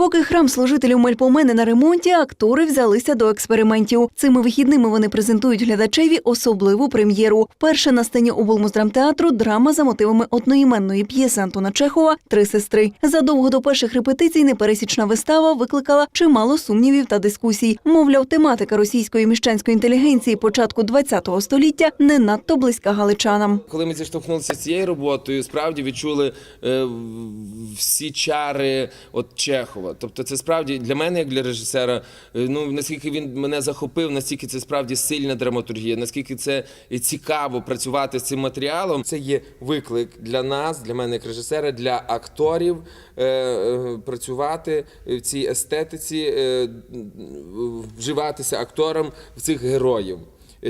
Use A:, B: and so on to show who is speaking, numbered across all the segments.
A: Поки храм служителів Мельпомени на ремонті, актори взялися до експериментів. Цими вихідними вони презентують глядачеві особливу прем'єру. Вперше на сцені облмуздрамтеатру драма за мотивами одноіменної п'єси Антона Чехова Три сестри. Задовго до перших репетицій непересічна вистава викликала чимало сумнівів та дискусій. Мовляв, тематика російської міщанської інтелігенції початку ХХ століття не надто близька галичанам.
B: Коли ми зіштовхнулися з цією роботою, справді відчули е, всі чари от Чехова. Тобто, це справді для мене, як для режисера, е, ну наскільки він мене захопив, настільки це справді сильна драматургія, наскільки це цікаво працювати з цим матеріалом. Це є виклик для нас, для мене як режисера, для акторів е, е, працювати в цій естетиці, вживатися акторам в цих героїв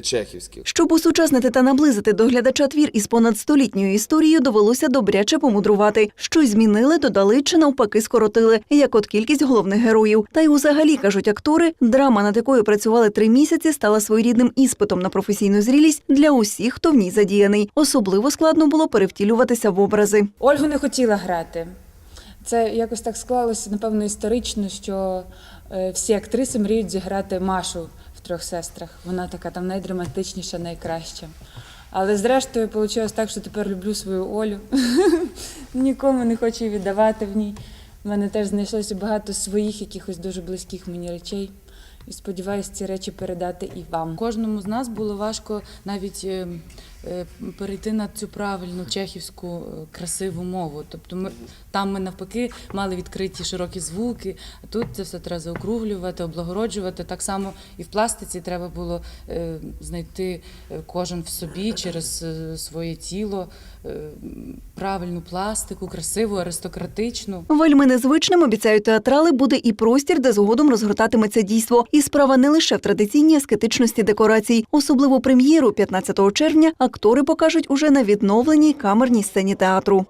B: чехівських.
A: Щоб усучаснити та наблизити до глядача твір із понад столітньою історією, довелося добряче помудрувати. Щось змінили, додали чи навпаки скоротили, як от кількість головних героїв. Та й узагалі кажуть актори, драма, над якою працювали три місяці, стала своєрідним іспитом на професійну зрілість для усіх, хто в ній задіяний. Особливо складно було перевтілюватися в образи.
C: Ольгу не хотіла грати. Це якось так склалося, напевно, історично, що е, всі актриси мріють зіграти Машу трьох сестрах. Вона така там найдраматичніша, найкраща. Але зрештою вийшло так, що тепер люблю свою Олю. Нікому не хочу її віддавати в ній. У мене теж знайшлося багато своїх, якихось дуже близьких мені речей. І сподіваюся ці речі передати і вам.
D: Кожному з нас було важко навіть е, е, перейти на цю правильну чехівську е, красиву мову. Тобто ми там ми навпаки мали відкриті широкі звуки, а тут це все треба заокруглювати, облагороджувати. Так само і в пластиці треба було е, знайти кожен в собі через е, своє тіло правильну пластику, красиву, аристократичну.
A: Вельми незвичним обіцяють театрали буде і простір, де згодом розгортатиметься дійство. І справа не лише в традиційній аскетичності декорацій. Особливу прем'єру 15 червня актори покажуть уже на відновленій камерній сцені театру.